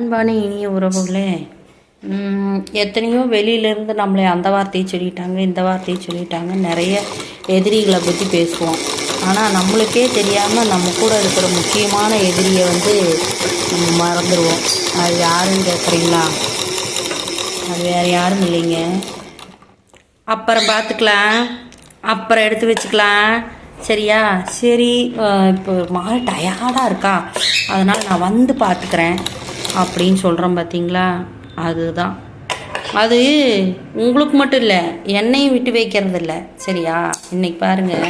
அன்பான இனிய உறவுகளே எத்தனையோ வெளியிலேருந்து நம்மளை அந்த வார்த்தையை சொல்லிட்டாங்க இந்த வார்த்தையை சொல்லிட்டாங்க நிறைய எதிரிகளை பற்றி பேசுவோம். ஆனால் நம்மளுக்கே தெரியாமல் நம்ம கூட இருக்கிற முக்கியமான எதிரியை வந்து நம்ம மறந்துடுவோம். அது யாருன்னு கேட்குறீங்களா அது வேறு யாரும் இல்லைங்க. அப்புறம் பார்த்துக்கலாம். அப்புறம் எடுத்து வச்சுக்கலாம். சரியா? சரி இப்போ மழை டயர்டாக இருக்கா? அதனால் நான் வந்து பார்த்துக்கிறேன். அப்படின்னு சொல்கிறோம் பார்த்தீங்களா அதுதான். அது உங்களுக்கு மட்டும் இல்லை என்னையும் விட்டு வைக்கிறது இல்லை. சரியா? இன்னைக்கு பாருங்கள்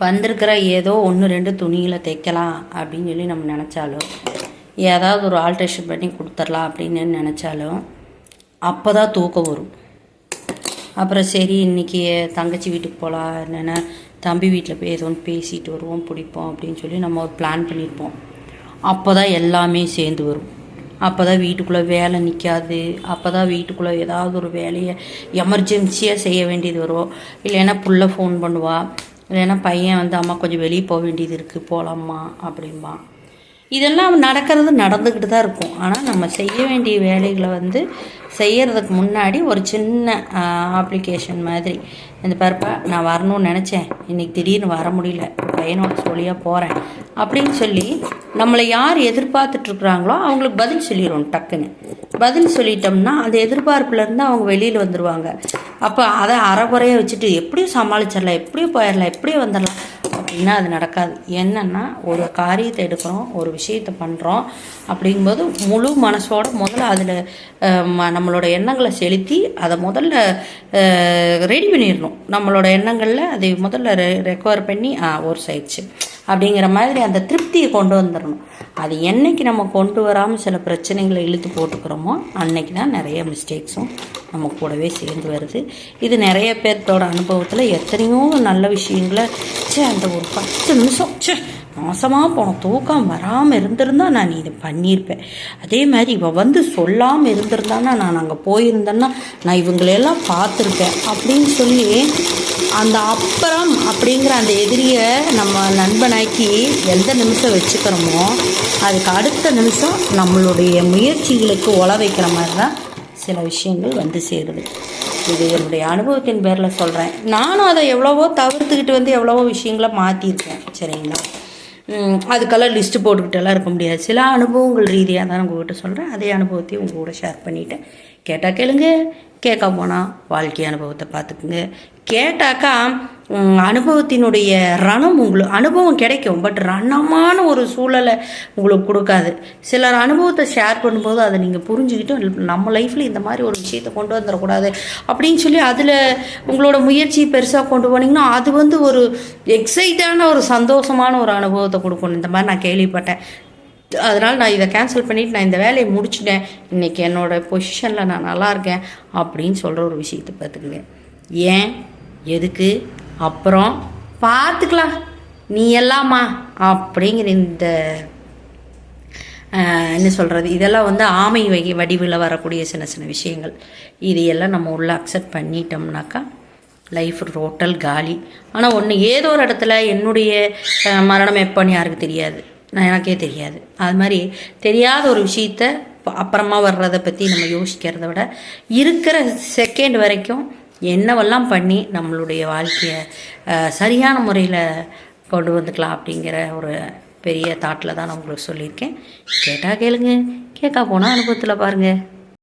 வந்திருக்கிற ஏதோ ஒன்று ரெண்டு துணிகளை தைக்கலாம் அப்படின்னு சொல்லி நம்ம நினச்சாலும் ஏதாவது ஒரு ஆல்ட்ரேஷன் பண்ணி கொடுத்துர்லாம் அப்படின்னு நினச்சாலும் அப்போ தான் தூக்கம் வரும். அப்புறம் சரி இன்றைக்கி தங்கச்சி வீட்டுக்கு போகலாம் என்னென்ன தம்பி வீட்டில் போய் ஏதோ ஒன்று பேசிட்டு வருவோம் பிடிப்போம் அப்படின்னு சொல்லி நம்ம ஒரு பிளான் பண்ணியிருப்போம் அப்போ தான் எல்லாமே சேர்ந்து வரும். அப்போ தான் வீட்டுக்குள்ளே வேலை நிற்காது அப்போ தான் வீட்டுக்குள்ளே ஏதாவது ஒரு வேலையை எமர்ஜென்சியாக செய்ய வேண்டியது வரும். இல்லைன்னா புள்ள ஃபோன் பண்ணுவா. இல்லைன்னா பையன் வந்து அம்மா கொஞ்சம் வெளியே போக வேண்டியது இருக்குது போகலாம்மா அப்படிம்பா. இதெல்லாம் நடக்கிறது நடந்துக்கிட்டு தான் இருக்கும். ஆனால் நம்ம செய்ய வேண்டிய வேலைகளை வந்து செய்கிறதுக்கு முன்னாடி ஒரு சின்ன அப்ளிகேஷன் மாதிரி. இந்த பாருப்பா நான் வரணும்னு நினச்சேன். இன்றைக்கி திடீர்னு வர முடியல. பையனோட சொல்லியாக போகிறேன் அப்படின்னு சொல்லி நம்மளை யார் எதிர்பார்த்துட்ருக்குறாங்களோ அவங்களுக்கு பதில் சொல்லிடுவோம் டக்குன்னு. பதில் சொல்லிட்டோம்னா அந்த எதிர்பார்ப்புலேருந்து அவங்க வெளியில் வந்துடுவாங்க அப்போ அதை அறகுறையாக வச்சுட்டு எப்படியும் சமாளிச்சிடலாம் எப்படியும் போயிடலாம் எப்படியும் வந்துடலாம். அப்படின்னா அது நடக்காது. என்னென்னா ஒரு காரியத்தை எடுக்கிறோம் ஒரு விஷயத்தை பண்ணுறோம் அப்படிங்கும்போது முழு மனசோட முதல்ல அதில் நம்மளோட எண்ணங்களை செலுத்தி அதை முதல்ல ரெடி பண்ணிடணும். நம்மளோட எண்ணங்களில் அதை முதல்ல ரெ ரெக்கவர் பண்ணி ஆ ஒரு சைட்ஸு அப்படிங்கிற மாதிரி அந்த திருப்தியை கொண்டு வந்துடணும். அது என்னைக்கு நம்ம கொண்டு வராமல் சில பிரச்சனைகளை இழுத்து போட்டுக்கிறோமோ அன்னைக்கு தான் நிறைய மிஸ்டேக்ஸும் நம்ம கூடவே சேர்ந்து வருது. இது நிறைய பேர்த்தோட அனுபவத்தில் எத்தனையோ நல்ல விஷயங்களை ச்சே அந்த ஒரு பத்து நிமிஷம் ச்சே மோசமாக போன தூக்கம் வராமல் இருந்திருந்தா நான் இதை பண்ணியிருப்பேன். அதே மாதிரி இவள் வந்து சொல்லாமல் இருந்திருந்தானா நான் அங்கே போயிருந்தேன்னா நான் இவங்களையெல்லாம் பார்த்துருப்பேன் அப்படின்னு சொல்லி அந்த அப்புறம் அப்படிங்கிற அந்த எதிரியை நம்ம நண்பனாக்கி எந்த நிமிஷம் வச்சுக்கிறோமோ அதுக்கு அடுத்த நிமிஷம் நம்மளுடைய முயற்சிகளுக்கு உழ வைக்கிற மாதிரி தான் சில விஷயங்கள் வந்து சேருது. இது என்னுடைய அனுபவத்தின் பேரில் சொல்கிறேன் நானும் அதை எவ்வளவோ தவிர்த்துக்கிட்டு வந்து எவ்வளவோ விஷயங்களை மாற்றிருக்கேன் சரிங்களா? அதுக்கெல்லாம் லிஸ்ட்டு போட்டுக்கிட்டெல்லாம் இருக்க முடியாது. சில அனுபவங்கள் ரீதியாக தான் உங்கள்கிட்ட சொல்கிறேன் அதே அனுபவத்தையும் உங்கள் கூட ஷேர் பண்ணிவிட்டேன் கேட்டால் கேளுங்க கேட்க போனால் வாழ்க்கை அனுபவத்தை பார்த்துக்குங்க. கேட்டாக்கா அனுபவத்தினுடைய ரணம் உங்களுக்கு அனுபவம் கிடைக்கும் பட் ரணமான ஒரு சூழலை உங்களுக்கு கொடுக்காது. சிலர் அனுபவத்தை ஷேர் பண்ணும்போது அதை நீங்கள் புரிஞ்சுக்கிட்டு நம்ம லைஃப்பில் இந்த மாதிரி ஒரு விஷயத்தை கொண்டு வந்துடக்கூடாது அப்படின்னு சொல்லி அதில் உங்களோட முயற்சி பெருசாக கொண்டு போனீங்கன்னா அது வந்து ஒரு எக்ஸைட்டான ஒரு சந்தோஷமான ஒரு அனுபவத்தை கொடுக்கணும் இந்த மாதிரி நான் கேள்விப்பட்டேன். அதனால் நான் இதை கேன்சல் பண்ணிவிட்டு நான் இந்த வேலையை முடிச்சுட்டேன். இன்றைக்கி என்னோடய பொசிஷனில் நான் நல்லா இருக்கேன் அப்படின்னு சொல்கிற ஒரு விஷயத்தை பார்த்துக்குங்க. ஏன்? எதுக்கு? அப்புறம் பார்த்துக்கலாம். நீ எல்லாமா அப்படிங்கிற இந்த என்ன சொல்கிறது இதெல்லாம் வந்து ஆமை வகை வடிவில் வரக்கூடிய சின்ன சின்ன விஷயங்கள். இதையெல்லாம் நம்ம உள்ளே அக்செப்ட் பண்ணிட்டோம்னாக்கா லைஃப் டோட்டல் காலி. ஆனால் ஒன்று ஏதோ ஒரு இடத்துல என்னுடைய மரணம் எப்போன்னு யாருக்கு தெரியாது? நான் எனக்கே தெரியாது. அது மாதிரி தெரியாத ஒரு விஷயத்த அப்புறமா வர்றதை பற்றி நம்ம யோசிக்கிறத விட இருக்கிற செகண்ட் வரைக்கும் என்னவெல்லாம் பண்ணி நம்மளுடைய வாழ்க்கையை சரியான முறையில் கொண்டு வந்துக்கலாம் அப்படிங்கிற ஒரு பெரிய தாட்டில் தான் நான் உங்களுக்கு சொல்லியிருக்கேன். கேட்டால் கேளுங்க. கேட்கா போனால் அனுபவத்தில் பாருங்கள்